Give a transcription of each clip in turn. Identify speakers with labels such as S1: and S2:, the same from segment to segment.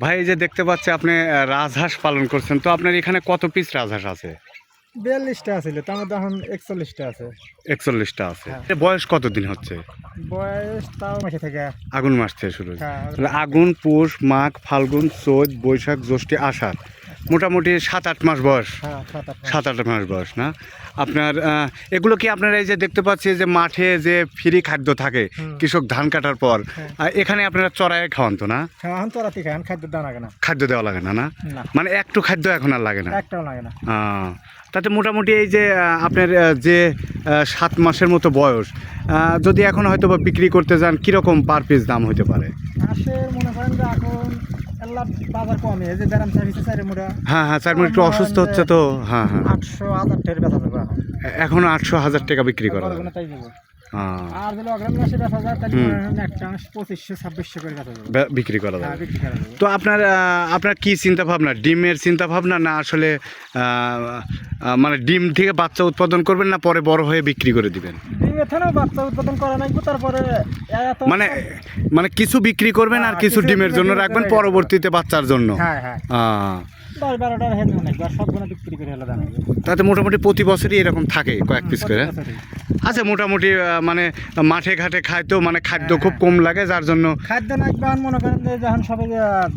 S1: ভাই এই যে দেখতে পাচ্ছি আপনি রাজহাঁস পালন করছেন তো আপনার এখানে কত পিস রাজহাঁস আছে?
S2: বিয়াল্লিশটা আছিল তার মধ্যে এখন একচল্লিশটা আছে।
S1: একচল্লিশটা আছে।
S2: হ্যাঁ।
S1: বয়স কতদিন হচ্ছে?
S2: বয়স তাও মাসে থেকে।
S1: আগুন মাস থেকে শুরু।
S2: হ্যাঁ,
S1: আগুন পৌষ মাঘ ফাল্গুন চৈত বৈশাখ জ্যৈষ্ঠী আষাঢ় মোটামুটি সাত আট মাস বয়স।
S2: হ্যাঁ সাত আট মাস।
S1: বয়স না? আপনার এগুলো কি আপনারা এই যে দেখতে পাচ্ছি যে মাঠে যে ফ্রি খাদ্য থাকে কৃষক ধান কাটার পর
S2: হ্যাঁ।
S1: এখানে আপনারা চড়ায় খাওয়ান তো না?
S2: হ্যাঁ খান খাদ্য দাও লাগে না।
S1: খাদ্য দেওয়া লাগে না না? মানে একটু খাদ্য এখন আর লাগে না।
S2: একটাও লাগে না।
S1: তাতে মোটামুটি এই যে আপনার যে সাত মাসের মতো বয়স যদি এখন হয়তো বা বিক্রি করতে যান কীরকম পার পিস দাম হতে পারে?
S2: মনে করেন যে এখন
S1: হ্যাঁ হ্যাঁ স্যার একটু অসুস্থ হচ্ছে তো হ্যাঁ হ্যাঁ।
S2: আটশো হাজার এখন।
S1: এখন আটশো হাজার টাকা বিক্রি করা
S2: আর যদি অগ্রাম মাসে যায় তাহলে হয় একটা পঁচিশশো ছাব্বিশশো করে বেচা যাবে
S1: বিক্রি করা
S2: হ্যাঁ
S1: যাবে। তো আপনার আপনার কি চিন্তা ভাবনা? ডিমের চিন্তা ভাবনা না আসলে মানে ডিম থেকে বাচ্চা উৎপাদন করবেন না পরে বড় হয়ে বিক্রি করে দিবেন?
S2: ডিমের বাচ্চা উৎপাদন করা নাইবো তারপরে
S1: মানে মানে কিছু বিক্রি করবেন আর
S2: হ্যাঁ,
S1: কিছু ডিমের জন্য রাখবেন পরবর্তীতে বাচ্চার জন্য।
S2: হ্যাঁ হ্যাঁ। দশ বারোটার হেঁটে অনেক সবগুলো বিক্রি করে হলো দাম
S1: তাতে মোটামুটি প্রতি বছরই এরকম থাকে কয়েক পিস করে। আচ্ছা মোটামুটি মানে মাঠে ঘাটে তো মানে খাদ্য খুব কম লাগে যার জন্য
S2: খাদ্য না মনে করেন যে যখন সবাই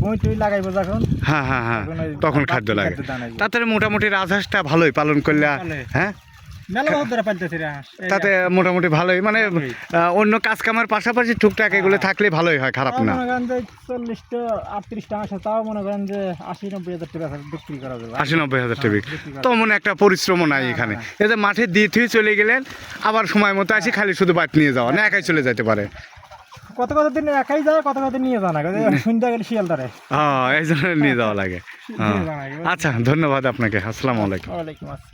S2: বই টুই লাগাইবো যখন
S1: হ্যাঁ হ্যাঁ হ্যাঁ
S2: তখন
S1: খাদ্য লাগে।
S2: খাদ্য।
S1: তাতে মোটামুটি রাজহাঁসটা ভালোই পালন করলে হ্যাঁ? তাতে মোটামুটি ভালোই। মানে অন্য কাজ কামের পাশাপাশি টুকটাক এগুলো
S2: হ্যাঁ।
S1: থাকলে ভালোই হয় খারাপ না।
S2: চল্লিশটা আটত্রিশটা তাও মনে করেন যে আশি নব্বই হাজার টাকা বিক্রি করা যাবে।
S1: আশি নব্বই হাজার টাকা
S2: হ্যাঁ,
S1: তো মনে একটা পরিশ্রমও নাই
S2: হ্যাঁ,
S1: এখানে। যে মাঠে দিয়ে থুয়ে চলে গেলেন আবার সময় মতো আসি খালি শুধু বাট নিয়ে যাওয়া না একাই চলে যেতে পারে।
S2: কত কত দিন একাই যায় কত কত নিয়ে যাওয়া শুনতে গেলে শিয়াল ধরে।
S1: হ্যাঁ এই জন্য নিয়ে যাওয়া লাগে।
S2: নিয়ে যাওয়া লাগে।
S1: আচ্ছা ধন্যবাদ আপনাকে। আসসালামু আলাইকুম।
S2: ওয়ালাইকুম আসসালাম।